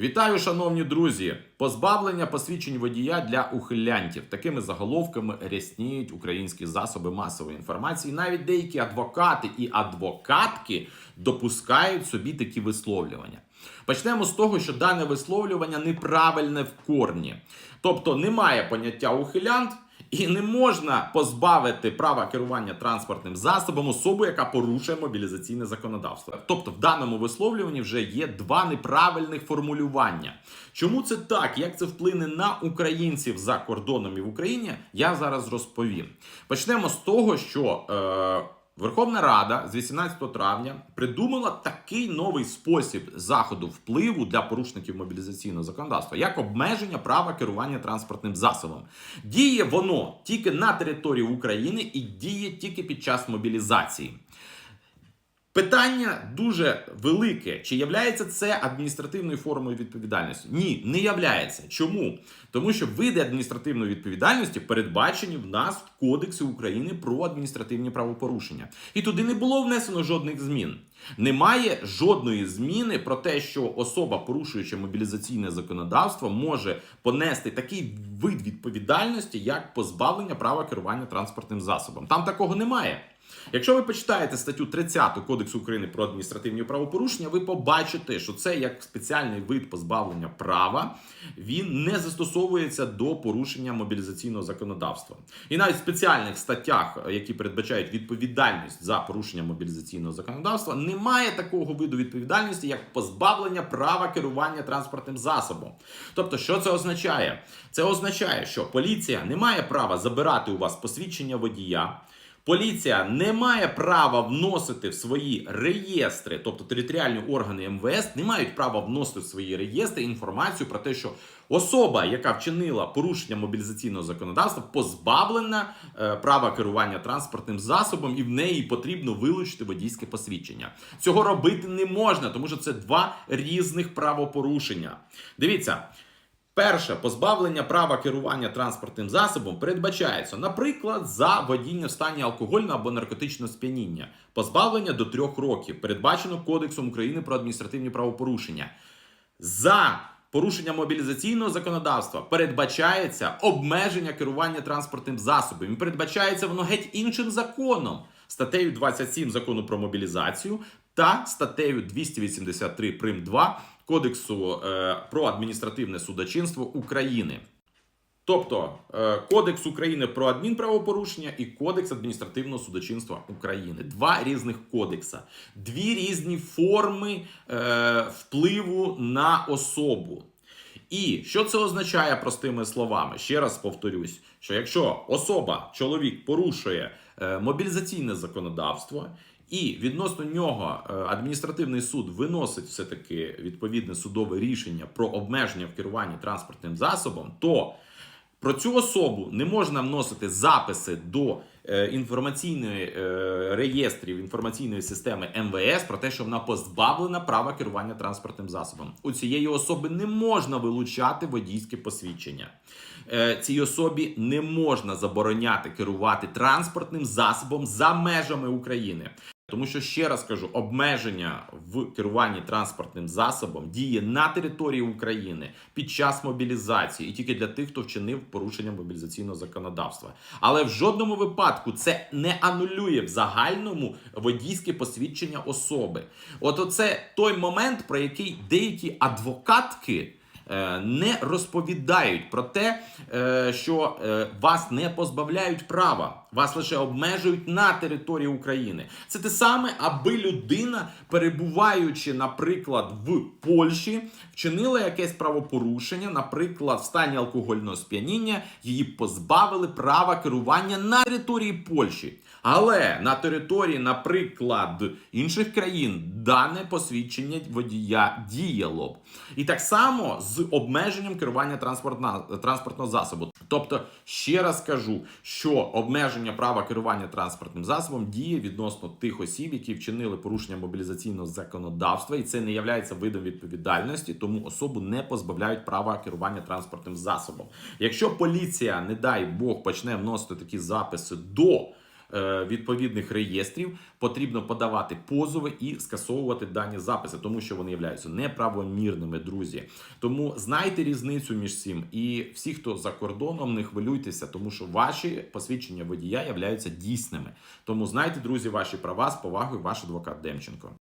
Вітаю, шановні друзі! Позбавлення посвідчень водія для ухилянтів. Такими заголовками рясніють українські засоби масової інформації. Навіть деякі адвокати і адвокатки допускають собі такі висловлювання. Почнемо з того, що дане висловлювання неправильне в корні, тобто немає поняття ухилянт. І не можна позбавити права керування транспортним засобом особу, яка порушує мобілізаційне законодавство. Тобто, в даному висловлюванні вже є два неправильних формулювання. Чому це так? Як це вплине на українців за кордоном і в Україні? Я зараз розповім. Почнемо з того, що. Е- Верховна Рада з 18 травня придумала такий новий спосіб заходу впливу для порушників мобілізаційного законодавства, як обмеження права керування транспортним засобом. Діє воно тільки на території України і діє тільки під час мобілізації. Питання дуже велике. Чи являється це адміністративною формою відповідальності? Ні, не являється. Чому? Тому що види адміністративної відповідальності передбачені в нас в Кодексі України про адміністративні правопорушення. І туди не було внесено жодних змін. Немає жодної зміни про те, що особа, порушуючи мобілізаційне законодавство, може понести такий вид відповідальності, як позбавлення права керування транспортним засобом. Там такого немає. Якщо ви почитаєте статтю 30 Кодексу України про адміністративні правопорушення, ви побачите, що це як спеціальний вид позбавлення права, він не застосовується до порушення мобілізаційного законодавства. І навіть в спеціальних статтях, які передбачають відповідальність за порушення мобілізаційного законодавства, немає такого виду відповідальності, як позбавлення права керування транспортним засобом. Тобто, що це означає? Це означає, що поліція не має права забирати у вас посвідчення водія. Поліція не має права вносити в свої реєстри, тобто територіальні органи МВС не мають права вносити в свої реєстри інформацію про те, що особа, яка вчинила порушення мобілізаційного законодавства, позбавлена е, права керування транспортним засобом, і в неї потрібно вилучити водійське посвідчення. Цього робити не можна, тому що це два різних правопорушення. Дивіться. Перше позбавлення права керування транспортним засобом передбачається, наприклад, за водіння в стані алкогольного або наркотичного сп'яніння, позбавлення до трьох років, передбачено Кодексом України про адміністративні правопорушення. За порушення мобілізаційного законодавства передбачається обмеження керування транспортним засобом. І передбачається воно геть іншим законом, статтею 27 закону про мобілізацію та статтею 283 прим 2 Кодексу е, про адміністративне судочинство України. Тобто е, Кодекс України про адмінправопорушення і Кодекс адміністративного судочинства України. Два різних кодекса, дві різні форми е, впливу на особу. І що це означає простими словами? Ще раз повторюсь: що якщо особа, чоловік порушує е, мобілізаційне законодавство, і відносно нього е, адміністративний суд виносить все таки відповідне судове рішення про обмеження в керуванні транспортним засобом, то про цю особу не можна вносити записи до е, інформаційної е, реєстрів інформаційної системи МВС про те, що вона позбавлена права керування транспортним засобом. У цієї особи не можна вилучати водійське посвідчення. Цій особі не можна забороняти керувати транспортним засобом за межами України. Тому що ще раз кажу, обмеження в керуванні транспортним засобом діє на території України під час мобілізації і тільки для тих, хто вчинив порушення мобілізаційного законодавства. Але в жодному випадку це не анулює в загальному водійське посвідчення особи. От оце той момент, про який деякі адвокатки. Е, Не розповідають про те, е, що е, вас не позбавляють права, вас лише обмежують на території України. Це те саме, аби людина, перебуваючи, наприклад, в Польщі, вчинила якесь правопорушення, наприклад, в стані алкогольного сп'яніння, її позбавили права керування на території Польщі. Але на території, наприклад, інших країн дане посвідчення водія діяло б. І так само з обмеженням керування транспортна- транспортного засобу. Тобто, ще раз кажу, що обмеження права керування транспортним засобом діє відносно тих осіб, які вчинили порушення мобілізаційного законодавства, і це не є видом відповідальності, тому особу не позбавляють права керування транспортним засобом. Якщо поліція, не дай Бог, почне вносити такі записи до відповідних реєстрів потрібно подавати позови і скасовувати дані записи, тому що вони являються неправомірними, друзі. Тому знайте різницю між цим. І всі, хто за кордоном, не хвилюйтеся, тому що ваші посвідчення водія являються дійсними. Тому знайте, друзі, ваші права з повагою, ваш адвокат Демченко.